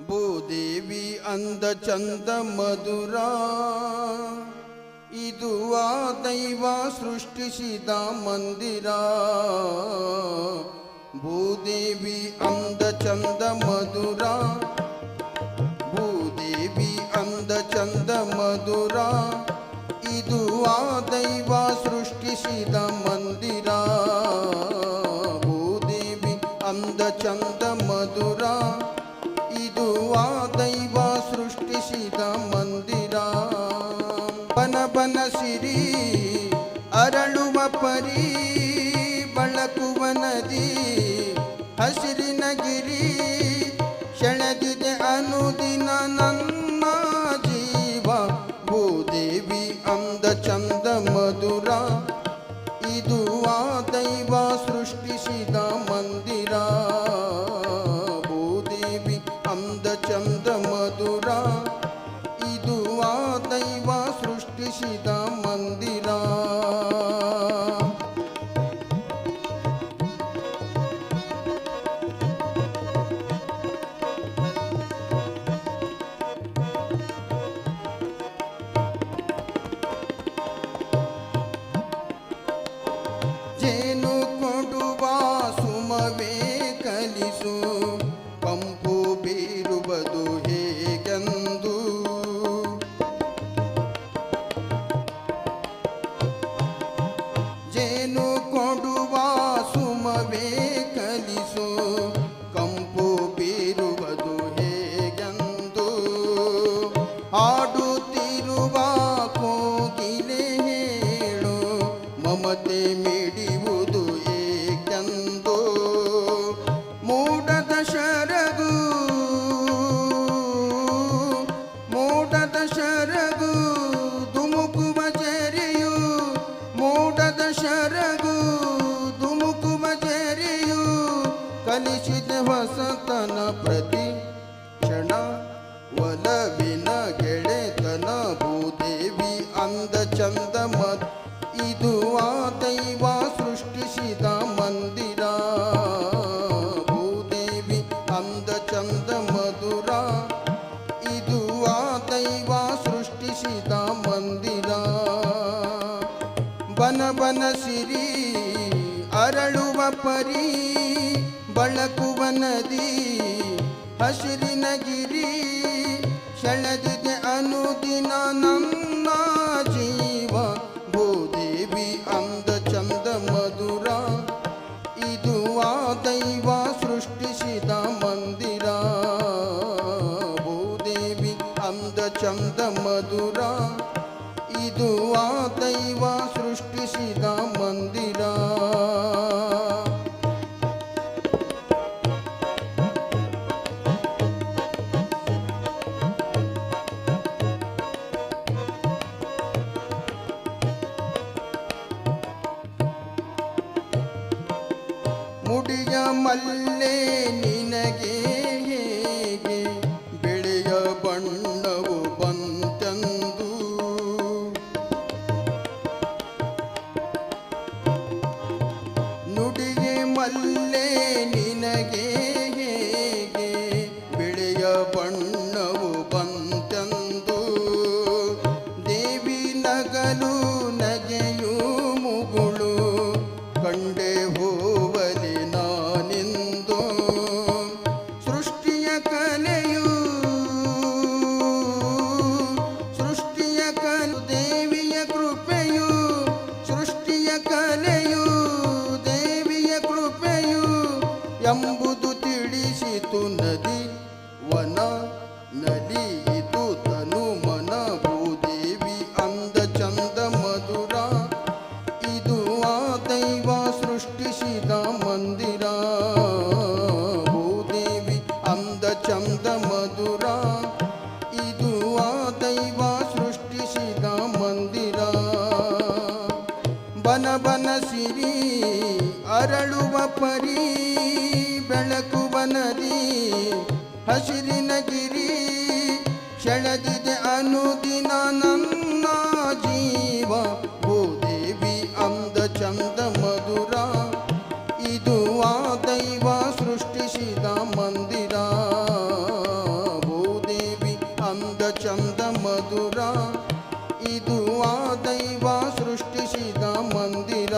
ಭೂದೇವಿ ಅಂದ ಚಂದ ಮಧುರ ಇದು ಆ ದೈವ ಸೃಷ್ಟಿಸಿದ ಮಂದಿರ ಭೂದೇವಿ ಅಂದ ಚಂದ ಮಧುರ ಭೂದೇವಿ ಅಂದ ಚಂದ ಮಧುರ ಇದು ಆ ದೈವ ಸೃಷ್ಟಿಸಿದ ಮಂದಿರ ಭೂದೇವಿ ಅಂದ ಚಂದ ಮಧುರ ಆ ದೈವ ಸೃಷ್ಟಿಸಿದ ಮಂದಿರ. ಬನ ಸಿರಿ, ಅರಳುವ ಪರಿ, ಬಳಕುವ ನದಿ, ಹಸಿರಿನ ಗಿರಿ ಸೆಳೆದಿದೆ ಅನುದಿನ ನನ್ನ ಜೀವ. ಭೂದೇವಿ ಅಂದ ಚಂದ ಮಧುರ, ಇದು ಆ ದೈವ ಭೂದೇವಿ ಅಂದ হবে ಕಲಿಸಿದ ಹೊಸತನ ಪ್ರತಿ ಕ್ಷಣ ಒಲವಿನ ಗೆಳೆತನ ಭೂದೇವಿ ಅಂದ ಚಂದ ಮತ್ ಇದು ಆ ದೈವ ಸೃಷ್ಟಿಸಿದ ಮಂದಿರ. ಭೂದೇವಿ ಅಂದ ಚಂದ ಮಧುರ ಇದು ಆ ದೈವ ಸೃಷ್ಟಿಸಿದ ಮಂದಿರ. ಬನ ಬನ ಸಿರಿ ಅರಳುವ ಪರಿ ಬಳಕುವ ನದಿ, ಹಸಿರಿನ ಗಿರಿ ಸೆಳೆದಿದೆ ಅನುದಿನ ನನ್ನ ಜೀವ. ಭೂದೇವಿ ಅಂದ ಚಂದ ಮಧುರ, ಇದು ಆ ದೈವ ಸೃಷ್ಟಿಸಿದ ಮಂದಿರ. ಭೂದೇವಿ ಅಂದ ಚಂದ ಮಧುರ, ಇದು ಆ ದೈವ ಸೃಷ್ಟಿಸಿದ ಮಂದಿರ. ಮುಡಿಯ ಮಲ್ಲೆ ನಿನಗೆ ಬೆಳೆಯ ನುಡಿಗೆ ಮಲ್ಲೆ ನಿನಗೆ दुधुतिडीशी तू नदी वना नदी. ನದಿ, ಹಸಿರಿನ ಗಿರಿ ಸೆಳೆದಿದೆ ಅನುದಿನ ನನ್ನ ಜೀವ. ಓ ದೇವಿ ಅಂದ ಚಂದ ಮಧುರ, ಇದು ಆ ದೈವ ಸೃಷ್ಟಿಸಿದ ಮಂದಿರ. ಓ ದೇವಿ ಅಂದ ಚಂದ ಮಧುರ, ಇದು ಆ ದೈವ ಸೃಷ್ಟಿಸಿದ ಮಂದಿರ.